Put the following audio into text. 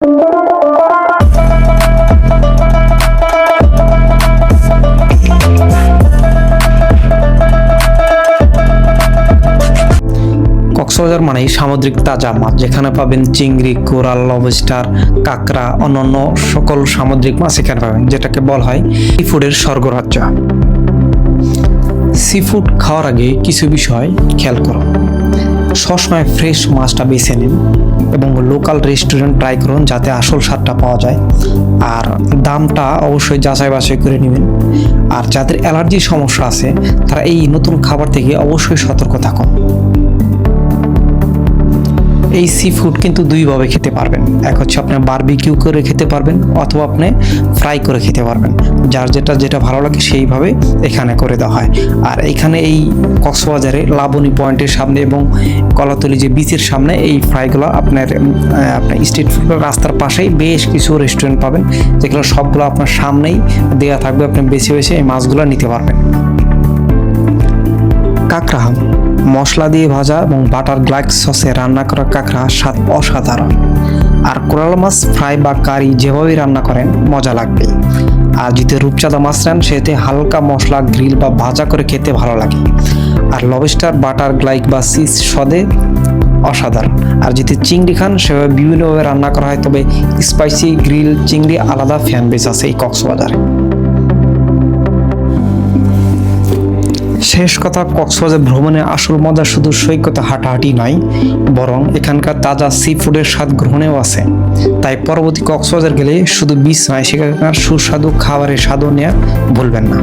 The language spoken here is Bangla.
কক্সবাজার মানেই সামুদ্রিক তাজা মাছ, যেখানে পাবেন চিংড়ি, কোরাল, লবস্টার, কাঁকড়া, অন্যান্য সকল সামুদ্রিক মাছ এখানে পাবেন, যেটাকে বলা হয় সি ফুডের স্বর্গরাজ্য। সি ফুড খাওয়ার আগে কিছু বিষয় খেয়াল করো। সবসময় ফ্রেশ মাছটা বেছে নিন এবং লোকাল রেস্টুরেন্ট ট্রাই করুন যাতে আসল স্বাদটা পাওয়া যায়। আর দামটা অবশ্যই যাচাই বাছাই করে নেবেন। আর যাদের অ্যালার্জির সমস্যা আছে, তারা এই নতুন খাবার থেকে অবশ্যই সতর্ক থাকুন। এই সি ফুড কিন্তু দুইভাবে খেতে পারবেন। এক হচ্ছে আপনি বারবিকিউ করে খেতে পারবেন, অথবা আপনি ফ্রাই করে খেতে পারবেন। যার যেটা যেটা ভালো লাগে সেইভাবে এখানে করে দেওয়া হয়। আর এখানে এই কক্সবাজারে লাবণী পয়েন্টের সামনে এবং কলাতলি যে বিচের সামনে এই ফ্রাইগুলো আপনার আপনার স্ট্রিট ফুড রাস্তার পাশেই বেশ কিছু রেস্টুরেন্ট পাবেন। যেগুলো সবগুলো আপনার সামনেই দেওয়া থাকবে, আপনি বেছে বেছে এই মাছগুলো নিতে পারবেন। কাঁকড়া, মশলা দিয়ে ভাজা এবং বাটার গ্লাইক সসে রান্না করা কাঁকড়া স্বাদ অসাধারণ। আর কোরাল মাছ, ফ্রাই বা কারি যেভাবেই রান্না করেন, মজা লাগবে। আর যদি রূপচাঁদা মাছ নেন, সেতে হালকা মশলা, গ্রিল বা ভাজা করে খেতে ভালো লাগে। আর লবস্টার, বাটার গ্লাইক বা সিস সদে অসাধারণ। আর যদি চিংড়ি খান, সেভাবে বিভিন্নভাবে রান্না করা হয়, তবে স্পাইসি, গ্রিল, চিংড়ি আলাদা ফ্যান বেস আছে এই কক্সবাজারে। শেষ কথা কক্সবাজার ভ্রমণে আসল মজা শুধু সৈকতে হাঁটাহাঁটি নয়, বরং এখানকার তাজা সি ফুডের স্বাদ গ্রহণেও আছে। তাই পরবর্তী কক্সবাজার গেলে শুধু বিচ নয়, সেখানকার সুস্বাদু খাবারের স্বাদও নেওয়া ভুলবেন না।